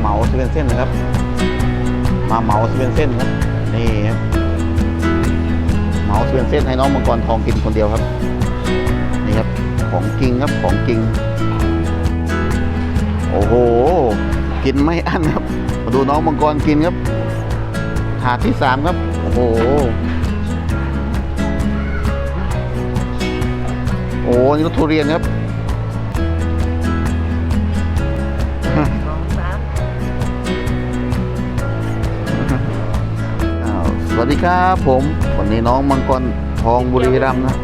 เหมาสเวนเซ่นนะครับ มาเหมาสเวนเซ่นครับ นี่ครับเหมาสเวนเซ่นให้น้องมังกรทองกินคนเดียวครับ นี่ครับ ของจริงครับ ของจริง โอ้โห กินไม่อั้นครับ มาดูน้องมังกรกินครับ ถาดที่สามครับ โอ้โห โอ้โหนี่รสทุเรียนครับ วสวัสดีครับผม วันนี้น้องมังกรทองบุรีรัมย์นะ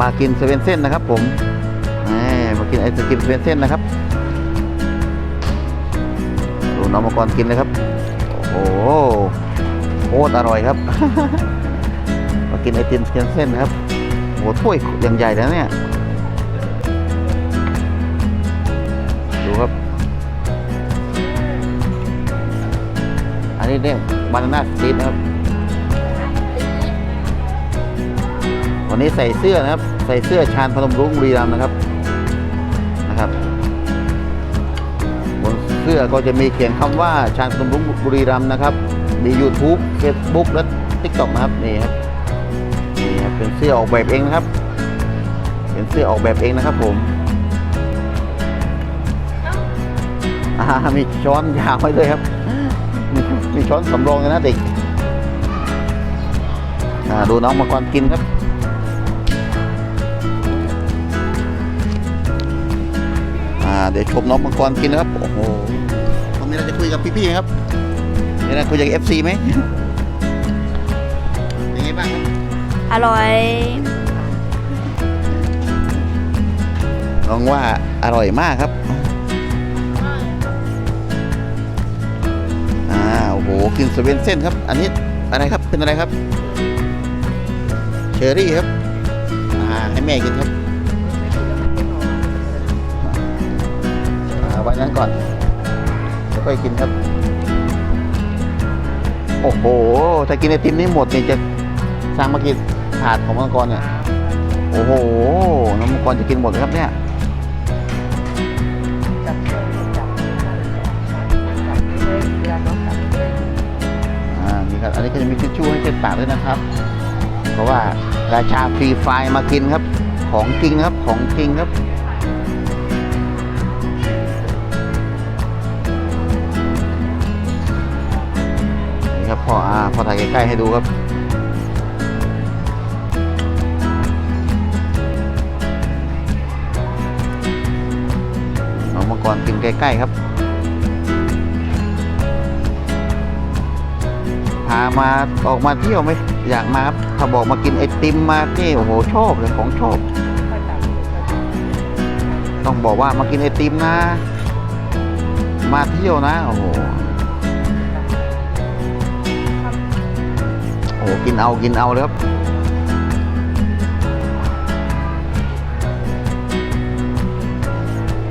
มากินเซเว่นเส้นนะครับ ผมมากินไอศกรีมเซเว่นเส้นนะครับดูน้องมังกรกินเลยครับ โอ้โหโคตรอร่อยครับ มากินไอติมเซเว่นเส้นนะครับโอ้โหถ้วยอย่างใหญ่แล้วเนี่ยดูครับอันนี้เนี่ยบานาน่าสตีทนะครับ วันนี้ใส่เสื้อนะครับ ใส่เสื้อชาญพนมรุ้งบุรีรัมย์นะครับนะครับบนเสื้อก็จะมีเขียนคำว่าชาญพนมรุ้งบุรีรัมย์นะครับ มี YouTube Facebook และ TikTok นะครับนี่ครับนี่ครับเป็นเสื้อออกแบบเองนะครับ เป็นเสื้อออกแบบเองนะครับ ผมอ่ามีช้อนยาวไว้ด้วยครับ มีช้อนสำรองเลยนะเด็กอ่าดูน้องมังกรกินครับ เดี๋ยวชมน้องมังกรกินนะครับ โอ้โหวันนี้เราจะคุยกับพี่ๆครับนี่นะคุยกับเอฟซีไหมยังไงบ้างครับอร่อย น้องว่าอร่อยมากครับ อ่า โอ้โห กินสเวนเซ่นครับ อันนี้อะไรครับ เป็นอะไรครับ เชอรี่ครับ อ่า ให้แม่กินครับ ว้นั้นก่อนแล้วค่อยกินครับ โอ้โห ถ้ากินไอติมนี้หมดนี่จะสร้างมากินถาดของมังกรเนี่ย โอ้โห น้ำมังกรจะกินหมดเลยครับเนี่ยอ่านี่ครับ อันนี้ก็จะมีทิชชู่ให้เช็ดปากด้วยนะครับ เพราะว่าราชาฟรีไฟมากินครับ ของจริงครับ ของจริงครับ พออ่าพอถ่ายใกล้ๆให้ดูครับ น้องมังกรกินใกล้ๆครับ พามาออกมาเที่ยวไหมอยากมาครับถ้าบอกมากินไอติมมาที่โอ้โหชอบเลยของชอบ ต้องบอกว่ามากินไอติมนะ มาเที่ยวนะ โอ้โห หกินเอากินเอาเลยครับ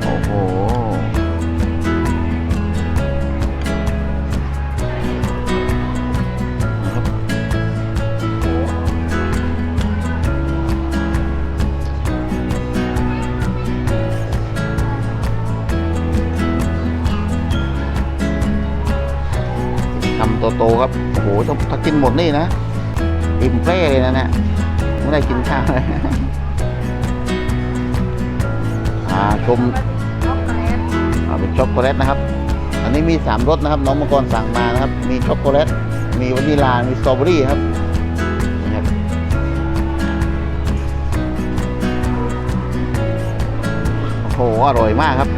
โอ้โหทำโตๆครับ โอ้โหถ้ากินหมดนี่นะ อิ่มเป้เลยนะเนี่ยไม่ได้กินข้าวเลยอ่าชมอ่าเป็นช็อกโกแลตนะครับ อันนี้มีสามรสนะครับ น้องมังกรสั่งมานะครับ มีช็อกโกแลต มีวานิลา มีสตรอเบอรี่ครับนี่ครับโอ้โหอร่อยมากครับ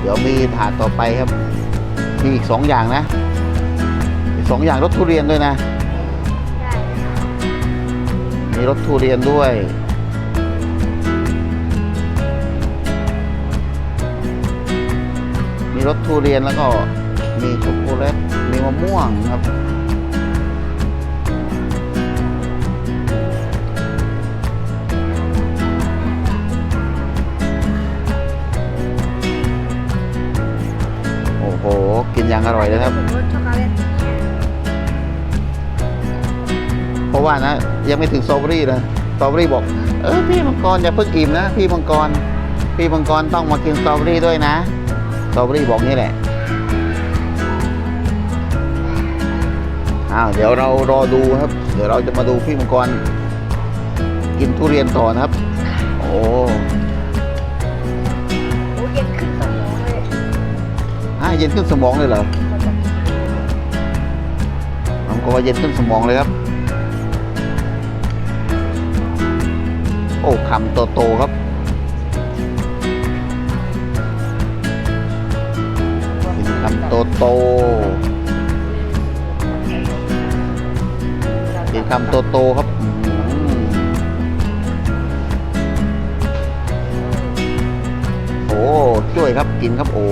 เดี๋ยวมีถาดต่อไปครับ มีอีกสองอย่างนะอีก สองอย่างรสทุเรียนด้วยนะ มีรสทุเรียนด้วย มีรสทุเรียนแล้วก็มีช็อกโกแลต มีมะม่วงครับ โอ้โห กินอย่างอร่อยเลยครับ เพราะว่านะยังไม่ถึงสตรอเบอรี่เลยสตรอเบอรี่บอก เออพี่มังกรอย่าเพิ่งอิ่มนะ พี่มังกร พี่มังกรต้องมากินสตรอเบอรี่ด้วยนะสตรอเบอรี่บอกนี่แหละอ้าวเดี๋ยวเรารอดูครับ เดี๋ยวเราจะมาดูพี่มังกร กินทุเรียนต่อนะครับ โอ้โอ้เย็นขึ้นสมองเลยอ่าเย็นขึ้นสมองเลยเหรอน้องก็ว่าเย็นขึ้นสมองเลยครับ โอ้คำโตๆครับกินคำโตๆกินคำโตๆครับโอ้ช่วยครับกินครับ โอ้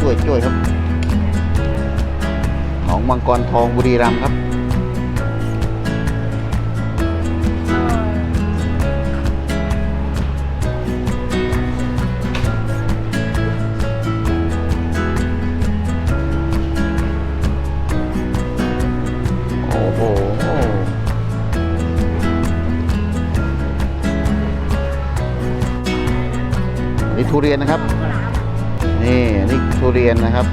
ช่วยช่วยครับหนองมังกรทองบุรีรัมย์ครับ ทุเรียนนะครับ นี่นี่ทุเรียนนะครับ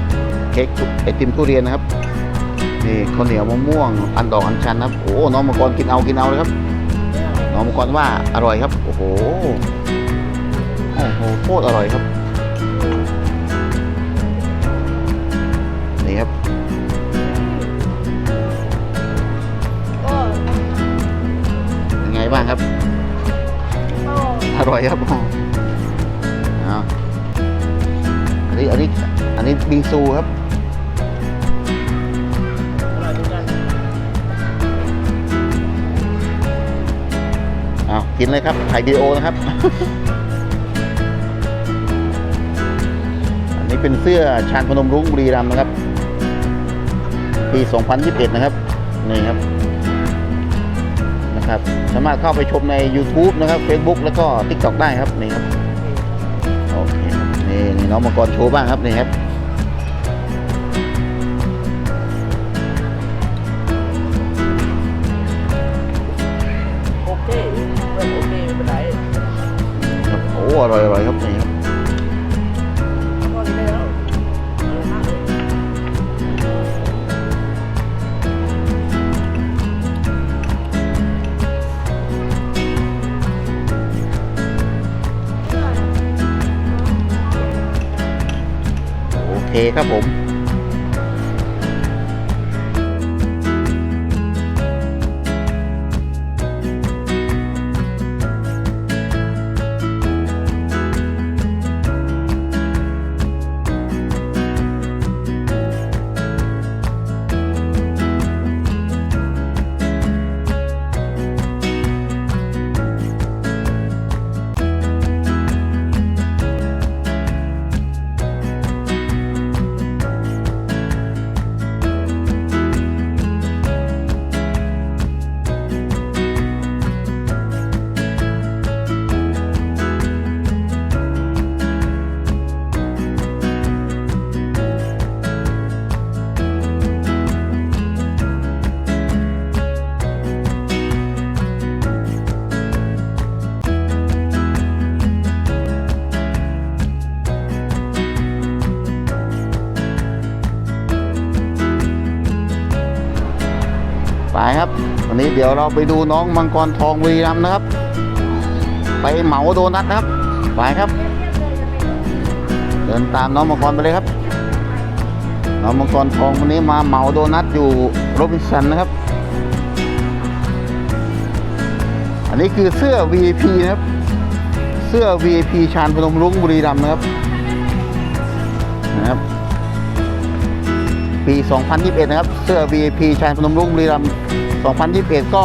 เค้กทุไอติมทุเรียนนะครับนี่ข้าวเหนียวมะม่วง อันดอกอันชันนะครับโอ้น้องมังกรกินเอากินเอาเลยครับ น้องมังกรว่าอร่อยครับโอ้โหโอ้โหโคตรอร่อยครับนี่ครับก็เป็นไงบ้างครับก็อร่อยครับ อันนี้อันนี้บิงซูครับอร่อยเอากินเลยครับถ่ายวิดีโอนะครับ อันนี้เป็นเสื้อชาญพนมรุ้งบุรีรัมย์นะครับ ปี 2021 นะครับ นี่ครับ นะครับ สามารถเข้าไปชมใน YouTube นะครับ Facebook แล้วก็ TikTok ได้ครับ นี่ครับ โอเคครับนี่นี่น้องมังกรโชว์บ้างครับนี่ครับโอเคเพื่อนโอเคไม่เป็นไร ครับโอ้อร่อยอร่อยครับนี่ครับ คครับผม เดี๋ยวเราไปดูน้องมังกรทองบุรีรัมนะครับ ไปเหมาโดนัทนะครับไปครับ เดินตามน้องมังกรไปเลยครับ น้องมังกรทองวันนี้มาเหมาโดนัทอยู่โรบินสันนะครับ อันนี้คือเสื้อ VIP นะครับ เสื้อ VIP ชาญพนมรุ้งบุรีรัมย์นะครับนะครับ ปี 2021 นะครับ เสื้อ VIP ชาญพนมรุ้งบุรีรัมย์ 2021 ก็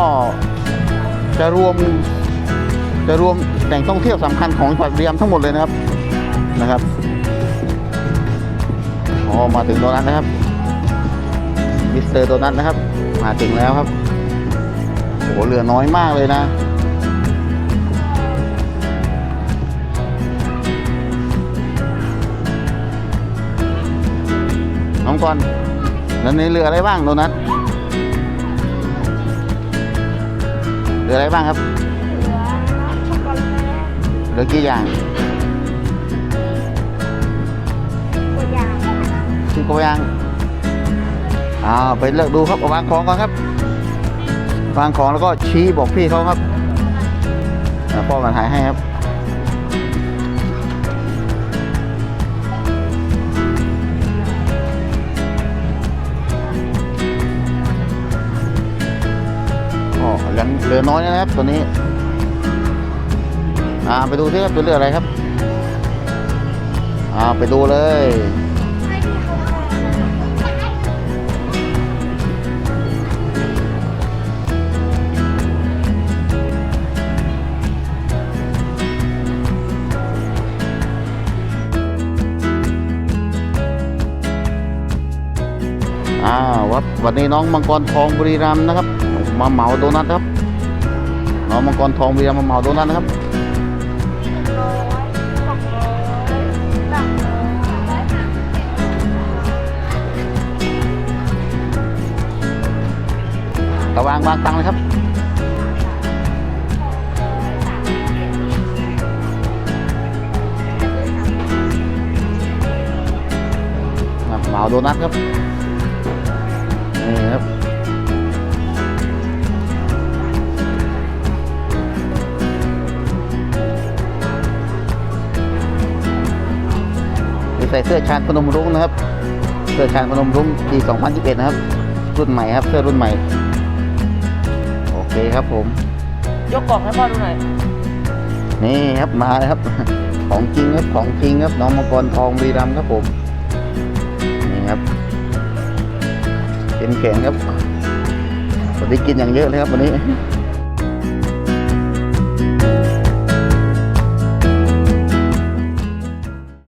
จะรวมจะรวมแหล่งท่องเที่ยวสำคัญของจังหวัดบุรีรัมทั้งหมดเลยนะครับนะครับอ๋อมาถึงโดนัทนะครับมิสเตอร์โดนัทนะครับ มาถึงแล้วครับโอ้โหเหลือน้อยมากเลยนะน้องก่อนแล้วในเรืออะไรบ้างโดนัท ลืออะไรบ้างครับ เหลือกี่อย่างสิบกว่าอย่างอ่าวไปเลือกดูครับวางของก่อนครับ วางของแล้วก็ชี้บอกพี่เขาครับพ่อมาถ่ายให้ครับ อ๋อเหลือน้อยนะครับตัวนี้อ่าไปดูที่ครับตัวเลือกอะไรครับอ่าไปดูเลยอ่าวัดวันนี้น้องมังกรทองบุรีรัมย์นะครับ มาเหมาโดนัทครับน้องมังกรทองบุรีรัมย์มาเหมาโดนัทนะครับร้อยสองร้อยสามร้อยตะวางวางตังเลยครับเหมาโดนัทครับนี่ครับ ใส่เสื้อชาญพนมรุ้งนะครับ เสื้อชาญพนมรุ้งปี 2021 นะครับ รุ่นใหม่ครับ เสื้อรุ่นใหม่ โอเคครับผม ยกกล่องให้พ่อดูหน่อย นี่ครับมาเลยครับ ของจริงครับ ของจริงครับ น้องมังกรทองบุรีรัมย์ครับผม นี่ครับเป็นแข็งครับวันนี้กินอย่างเยอะเลยครับวันนี้